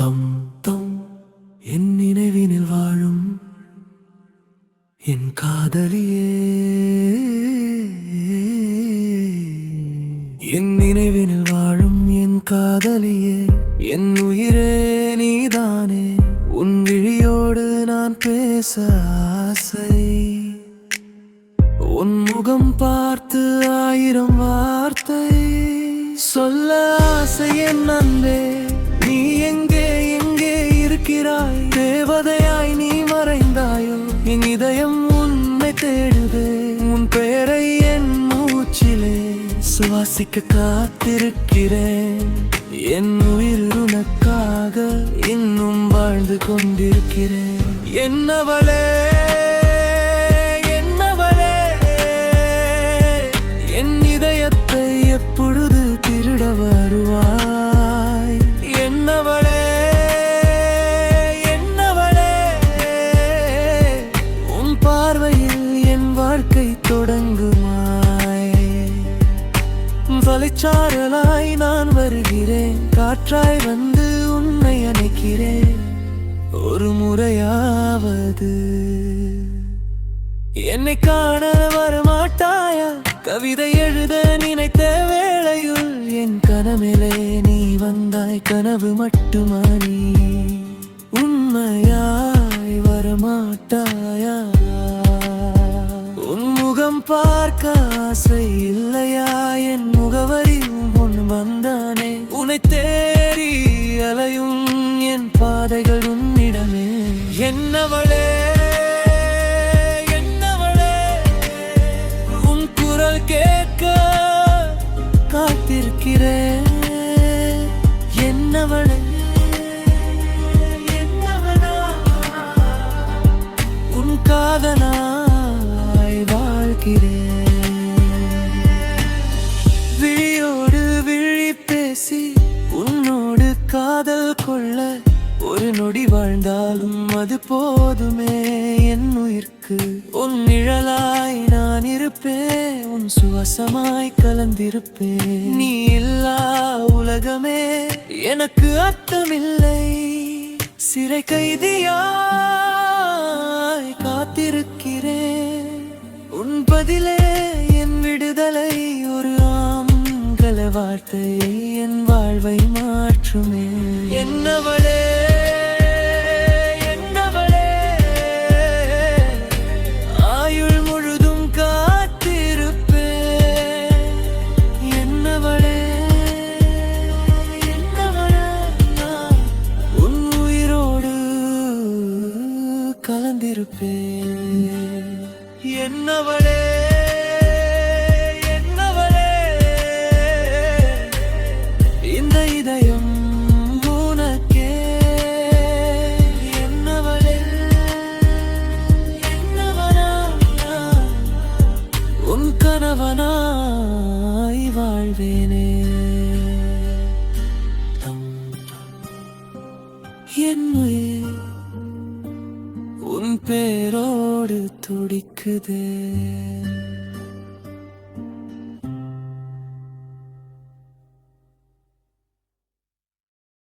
தம் தம் என் நினைவினில் வாழும் என் காதலியே. என் நினைவினில் வாழும் என் காதலியே. என் உயிரே நீதானே. உன் விழியோடு நான் பேச ஆசை. உன் முகம் பார்த்து ஆயிரம் வார்த்தை. சொல்ல ஆசை என் அன்பே. இருக்கிறாய் தேவதையாய் நீ மறைந்தாயோ? என் இதயம் உன்னை தேடுதே. உன் பெயரை என் மூச்சிலே சுவாசிக்க காத்திருக்கிறேன். என் உயிர் உனக்காக இன்னும் வாழ்ந்து கொண்டிருக்கிறேன். என்னவளே? வலைச்சாரலாய் நான் வருகிறேன். காற்றாய் வந்து உன்னை அணைக்கிறேன். ஒரு முறையாவது. என்னை காண வரமாட்டாயா? கவிதை எழுத நினைத்த வேளையுள் என் கனவிலே நீ வந்தாய். கனவு மட்டுமா நீ? உண்மையாய் வரமாட்டாய். ஆசை இல்லையா? என் முகவரி உன் வந்தானே. உன்னை தேடி அலையும் என் பாதைகள் உன்னிடமே. என்னவளே என்னவளே உன் குரல் கேட்க காத்திருக்கிறேன். என்னவளே என்னவளா? உன் காதலாய் வாழ்கிறேன். உன்னோடு காதல் கொள்ள ஒரு நொடி வாழ்ந்தாலும் அது போதுமே. என் உயிர்க்கு உன் நிழலாய் நான் இருப்பேன். உன் சுவாசமாய் கலந்திருப்பேன். நீ இல்லா உலகமே எனக்கு அர்த்தமில்லை. சிறை கைதியாய் காத்திருக்கிறேன். உன் பதிலே வார்த்தை என் வாழ்வை மாற்றுமே. என்னவளே என்னவளே. ஆயுள் முழுதும் காத்திருப்பேன் என்னவளே என்னவளே. உன் உயிரோடு கலந்திருப்பேன் என்னவளே. நானாய் வாழ்வேனே. என் உயிர் உன் பேரோடு துடிக்குதே.